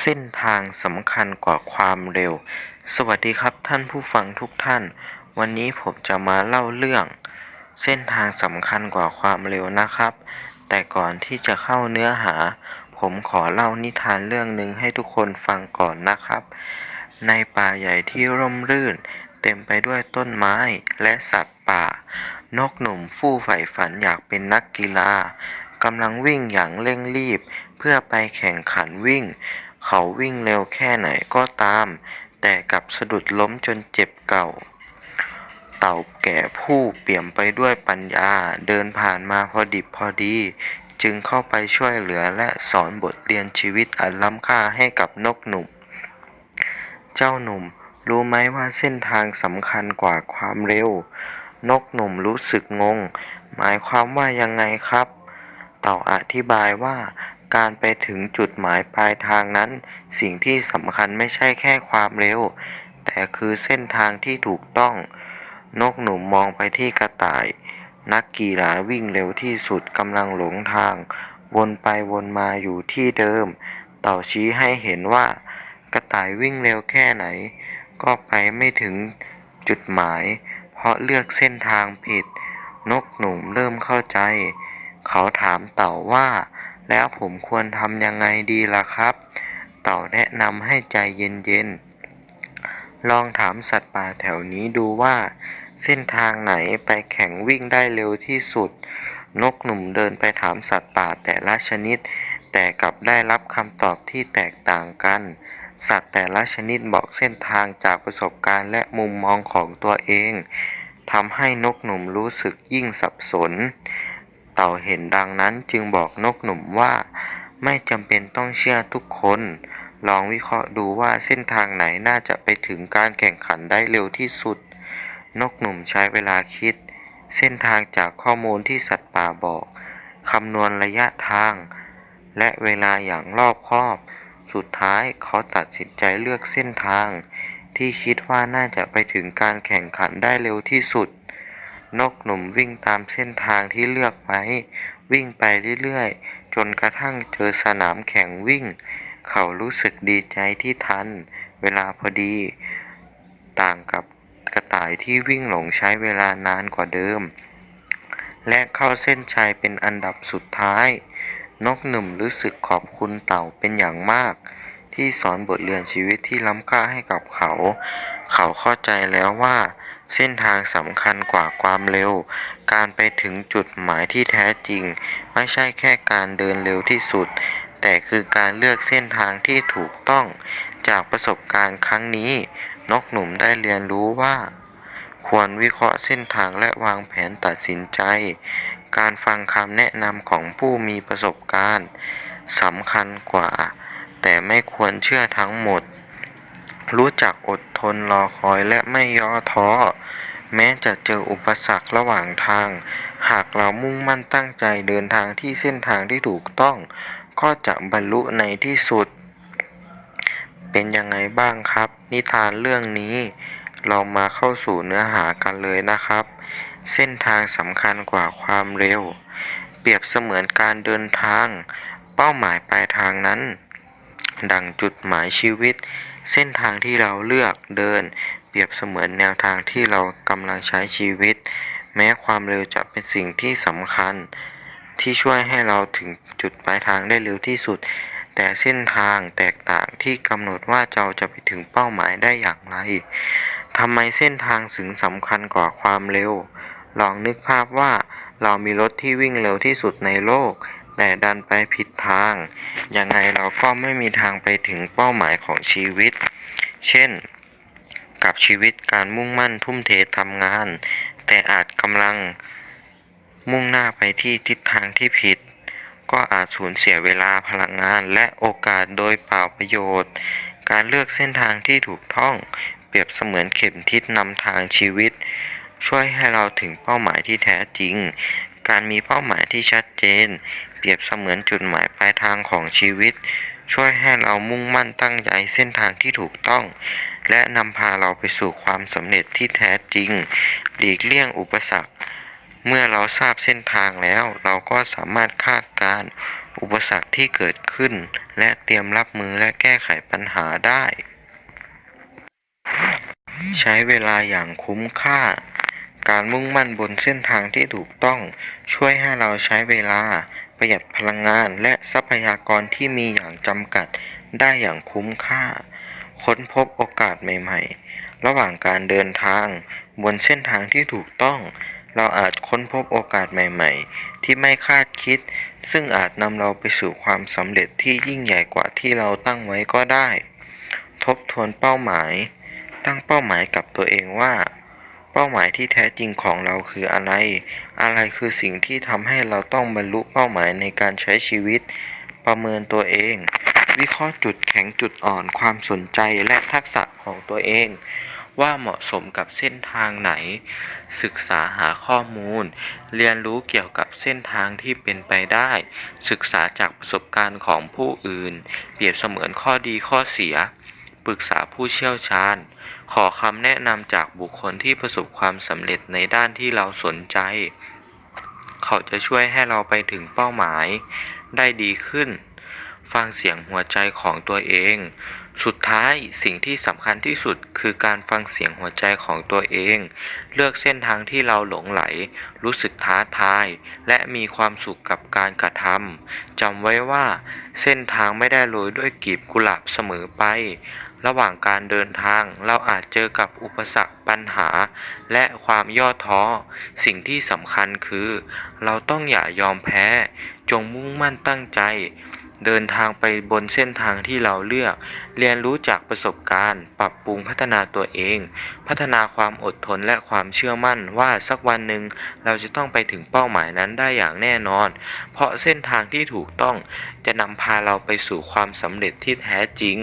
เส้นทางสำคัญกว่าความเร็ว สวัสดีครับท่านผู้ฟังทุกท่าน วันนี้ผมจะมาเล่าเรื่อง เส้นทางสำคัญกว่าความเร็วนะครับ แต่ก่อนที่จะเข้าเนื้อหา ผมขอเล่านิทานเรื่องหนึ่งให้ทุกคนฟังก่อนนะครับ ในป่าใหญ่ที่ร่มรื่น เต็มไปด้วยต้นไม้และสัตว์ป่า นกหนุ่มฟู่ใฝ่ฝันอยากเป็นนักกีฬากำลังวิ่งอย่างเร่งรีบ เพื่อไปแข่งขันวิ่ง เขาวิ่งเร็วแค่ไหนก็ตาม แต่กลับสะดุดล้มจนเจ็บเก่า เต่าแก่ผู้เปี่ยมไปด้วยปัญญาเดินผ่านมาพอดิบพอดี จึงเข้าไปช่วยเหลือและสอนบทเรียนชีวิตอันล้ำค่าให้กับนกหนุ่ม เจ้าหนุ่มรู้ไหมว่าเส้นทางสำคัญกว่าความเร็ว นกหนุ่มรู้สึกงง หมายความว่ายังไงครับ เต่าอธิบายว่า การไปถึงจุดหมายปลายทางนั้น สิ่งที่สำคัญไม่ใช่แค่ความเร็ว แต่คือเส้นทางที่ถูกต้อง นกหนุ่มมองไปที่กระต่าย นักกีฬาวิ่งเร็วที่สุดกำลังหลงทาง วนไปวนมาอยู่ที่เดิม เต่าชี้ให้เห็นว่า กระต่ายวิ่งเร็วแค่ไหน ก็ไปไม่ถึงจุดหมาย เพราะเลือกเส้นทางผิด นกหนุ่มเริ่มเข้าใจ เขาถามเต่าว่า แล้วผมควรทำยังไงดีล่ะครับ เต่าแนะนำให้ใจเย็นๆ ลองถามสัตว์ป่าแถวนี้ดูว่า เส้นทางไหนไปแข่งวิ่งได้เร็วที่สุด นกหนุ่มเดินไปถามสัตว์ป่าแต่ละชนิด แต่กลับได้รับคำตอบที่แตกต่างกัน สัตว์แต่ละชนิดบอกเส้นทางจากประสบการณ์และมุมมองของตัวเองทำให้นกหนุ่มรู้สึกยิ่งสับสน เต่าเห็นดังนั้นจึงบอกนกหนุ่มว่า ไม่จำเป็นต้องเชื่อทุกคน ลองวิเคราะห์ดูว่าเส้นทางไหนน่าจะไปถึงการแข่งขันได้เร็วที่สุด นกหนุ่มใช้เวลาคิด เส้นทางจากข้อมูลที่สัตว์ป่าบอกคำนวณระยะทาง และเวลาอย่างรอบคอบ สุดท้ายเขาตัดสินใจเลือกเส้นทาง ที่คิดว่าน่าจะไปถึงการแข่งขันได้เร็วที่สุด นกหนุ่มวิ่งตามเส้นทางที่เลือกไว้ วิ่งไปเรื่อยๆ จนกระทั่งเจอสนามแข่งวิ่ง เขารู้สึกดีใจที่ทัน เวลาพอดี ต่างกับกระต่ายที่วิ่งหลงใช้เวลานานกว่าเดิม และเข้าเส้นชัยเป็นอันดับสุดท้าย นกหนุ่มรู้สึกขอบคุณเต่าเป็นอย่างมาก ที่สอนบทเรียนชีวิตที่ล้ำค่าให้กับเขา เขาเข้าใจแล้วว่า เส้นทางสำคัญกว่าความเร็ว การไปถึงจุดหมายที่แท้จริง ไม่ใช่แค่การเดินเร็วที่สุด แต่คือการเลือกเส้นทางที่ถูกต้อง จากประสบการณ์ครั้งนี้ นกหนุ่มได้เรียนรู้ว่า ควรวิเคราะห์เส้นทางและวางแผนตัดสินใจ การฟังคำแนะนำของผู้มีประสบการณ์สำคัญกว่า แต่ไม่ควรเชื่อทั้งหมด รู้จักอดทนรอคอยและไม่ย่อท้อ แม้จะเจออุปสรรคระหว่างทาง หากเรามุ่งมั่นตั้งใจเดินทางที่เส้นทางที่ถูกต้อง ก็จะบรรลุในที่สุด เป็นยังไงบ้างครับ นิทานเรื่องนี้ เรามาเข้าสู่เนื้อหากันเลยนะครับ เส้นทางสำคัญกว่าความเร็ว เปรียบเสมือนการเดินทาง เป้าหมายปลายทางนั้น ดังจุดหมายชีวิต เส้นทางที่เราเลือกเดิน เปรียบเสมือนแนวทางที่เรากำลังใช้ชีวิต แม้ความเร็วจะเป็นสิ่งที่สำคัญ ที่ช่วยให้เราถึงจุดปลายทางได้เร็วที่สุด แต่เส้นทางแตกต่างที่กำหนดว่าเราจะไปถึงเป้าหมายได้อย่างไรทำไมเส้นทางถึงสำคัญกว่าความเร็ว ลองนึกภาพว่าเรามีรถที่วิ่งเร็วที่สุดในโลก แต่ดันไปผิดทาง ยังไงเราก็ไม่มีทางไปถึงเป้าหมายของชีวิต เช่น กับชีวิตการมุ่งมั่นทุ่มเททำงาน แต่อาจกำลังมุ่งหน้าไปที่ทิศทางที่ผิด ก็อาจสูญเสียเวลาพลังงานและโอกาสโดยเปล่าประโยชน์ การเลือกเส้นทางที่ถูกต้องเปรียบเสมือนเข็มทิศนำทางชีวิต ช่วยให้เราถึงเป้าหมายที่แท้จริง การมีเป้าหมายที่ชัดเจน เปรียบเสมือนจุดหมายปลายทางของชีวิต ช่วยให้เรามุ่งมั่นตั้งใจเส้นทางที่ถูกต้อง และนำพาเราไปสู่ความสำเร็จที่แท้จริง หลีกเลี่ยงอุปสรรค เมื่อเราทราบเส้นทางแล้ว เราก็สามารถคาดการอุปสรรคที่เกิดขึ้น และเตรียมรับมือและแก้ไขปัญหาได้ ใช้เวลาอย่างคุ้มค่าการมุ่งมั่นบนเส้นทางที่ถูกต้องช่วยให้เราใช้เวลา ประหยัดพลังงานและทรัพยากรที่มีอย่างจำกัดได้อย่างคุ้มค่า ค้นพบโอกาสใหม่ ๆ ระหว่างการเดินทาง บนเส้นทางที่ถูกต้อง เราอาจค้นพบโอกาสใหม่ ๆ ที่ไม่คาดคิด ซึ่งอาจนำเราไปสู่ความสำเร็จที่ยิ่งใหญ่กว่าที่เราตั้งไว้ก็ได้ ทบทวนเป้าหมาย ตั้งเป้าหมายกับตัวเองว่า เป้าหมายที่แท้จริงของเราคืออะไร อะไรคือสิ่งที่ทำให้เราต้องบรรลุเป้าหมายในการใช้ชีวิต ประเมินตัวเอง วิเคราะห์จุดแข็งจุดอ่อนความสนใจและทักษะของตัวเอง ว่าเหมาะสมกับเส้นทางไหน ศึกษาหาข้อมูล เรียนรู้เกี่ยวกับเส้นทางที่เป็นไปได้ ศึกษาจากประสบการณ์ของผู้อื่น เปรียบเสมือนข้อดีข้อเสีย ปรึกษาผู้เชี่ยวชาญ ขอคำแนะนำจากบุคคลที่ประสบความสำเร็จในด้านที่เราสนใจ เขาจะช่วยให้เราไปถึงเป้าหมาย ได้ดีขึ้น ฟังเสียงหัวใจของตัวเอง สุดท้ายสิ่งที่สำคัญที่สุดคือการฟังเสียงหัวใจของตัวเอง เลือกเส้นทางที่เราหลงไหล รู้สึกท้าทาย และมีความสุขกับการกระทำจำไว้ว่า เส้นทางไม่ได้โรยด้วยกลีบกุหลาบเสมอไป ระหว่างการเดินทางเราอาจเจอกับอุปสรรคปัญหา และความย่อท้อ สิ่งที่สำคัญคือ เราต้องอย่ายอมแพ้ จงมุ่งมั่นตั้งใจ เดินทางไปบนเส้นทางที่เราเลือก เรียนรู้จากประสบการณ์ ปรับปรุงพัฒนาตัวเอง พัฒนาความอดทนและความเชื่อมั่นว่าสักวันหนึ่งเราจะต้องไปถึงเป้าหมายนั้นได้อย่างแน่นอน เพราะเส้นทางที่ถูกต้องจะนำพาเราไปสู่ความสำเร็จที่แท้จริง